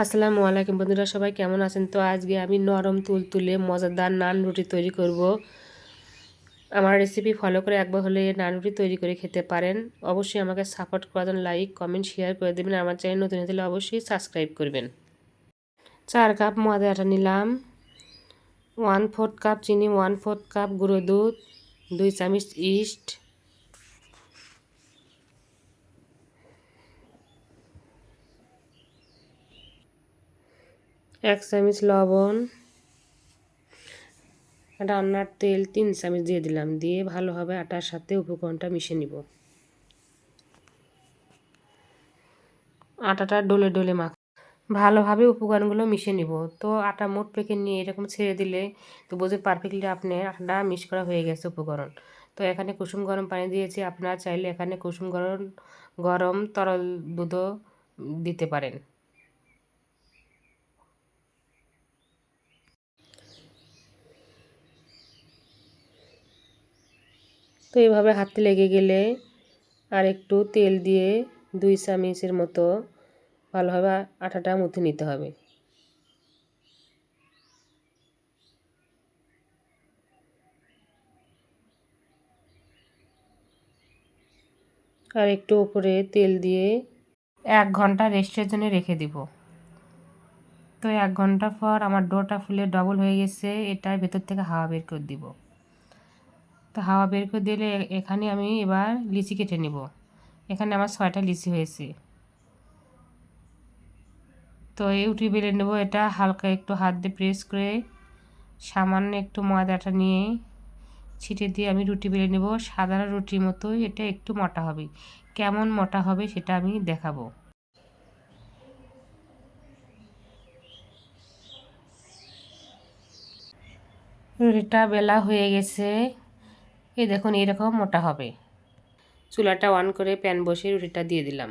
আসসালামু আলাইকুম বন্ধুরা, সবাই কেমন আছেন? তো আজকে আমি নরম তুল তুলে মজাদার নান রুটি তৈরি করব। আমার রেসিপি ফলো করে একবার হলে নান রুটি তৈরি করে খেতে পারেন। অবশ্যই আমাকে সাপোর্ট করার জন্য লাইক কমেন্ট শেয়ার করে দেবেন। আমার চ্যানেল নতুন হলে অবশ্যই সাবস্ক্রাইব করবেন। চার কাপ ময়দা আটা নিলাম। ওয়ান ফোর্থ কাপ চিনি ওয়ান ফোর্থ কাপ গুঁড়ো দুধ, দুই চামচ ইস্ট এক চামচ লবণ, রান্নার তেল তিন চামচ দিয়ে দিলাম। দিয়ে ভালোভাবে আটার সাথে উপকরণটা মিশিয়ে নিব। আটাটা ডলে ডলে মাখ ভালোভাবে উপকরণগুলো মিশিয়ে নিব। তো আটা মোট পেকে নিয়ে এরকম ছেড়ে দিলে তো বোঝে পারফেক্টলি আপনার আটাটা মিক্স করা হয়ে গেছে উপকরণ। তো এখানে কুসুম গরম পানি দিয়েছি। আপনারা চাইলে এখানে কুসুম গরম গরম তরল দুধও দিতে পারেন। তো এইভাবে হাতে লেগে গেলে আর একটু তেল দিয়ে দুই চামিচের মতো ভালোভাবে আটাটা মুথে নিতে হবে। আর একটু উপরে তেল দিয়ে এক ঘণ্টা রেস্টের জন্য রেখে দিব। তো এক ঘণ্টা পর আমার ডোটা ফুলে ডবল হয়ে গেছে, এটার ভেতর থেকে হাওয়া বের করে দিব। তো হাওয়া বের করে দিলে এখানে আমি এবার লিচি কেটে নেব। এখানে আমার ছয়টা লিচি হয়েছে। তো এই উঠি বেলে নেব এটা হালকা একটু হাত দিয়ে প্রেস করে সামান্য একটু ময়দাটা নিয়ে ছিটে দিয়ে আমি রুটি বেলে নেব। সাধারণ রুটির মতো এটা একটু মোটা হবে। কেমন মোটা হবে সেটা আমি দেখাবো। রুটিটা বেলা হয়ে গেছে। এই দেখুন এরকম মোটা হবে। চুলাটা অন করে প্যান বসে রুটিটা দিয়ে দিলাম।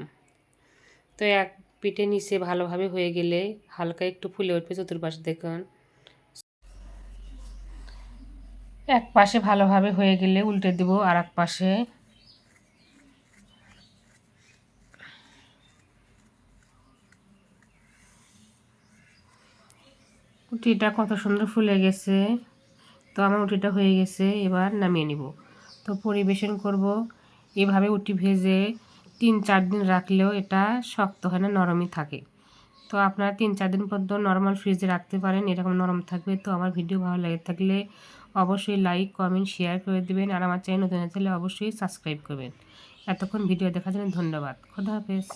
তো এক পিঠে নিচে ভালোভাবে হয়ে গেলে হালকা একটু ফুলে উঠবে চতুর্পাশে দেখুন। এক পাশে ভালোভাবে হয়ে গেলে উল্টে দেব আর এক পাশে। রুটিটা কত সুন্দর ফুলে গেছে। তো আমার উটিটা হয়ে গেছে, এবার নামিয়ে নিব। তো পরিবেশন করব। এভাবে উটি ভেজে তিন চার দিন রাখলেও এটা শক্ত হয় না, নরমই থাকে। তো আপনারা তিন চার দিন পর্যন্ত নর্মাল ফ্রিজে রাখতে পারেন, এরকম নরম থাকবে। তো আমার ভিডিও ভালো লাগে থাকলে অবশ্যই লাইক কমেন্ট শেয়ার করে দেবেন। আর আমার চ্যানেল নতুন থাকলে অবশ্যই সাবস্ক্রাইব করবেন। এতক্ষণ ভিডিও দেখার জন্য ধন্যবাদ। খোদা হাফেজ।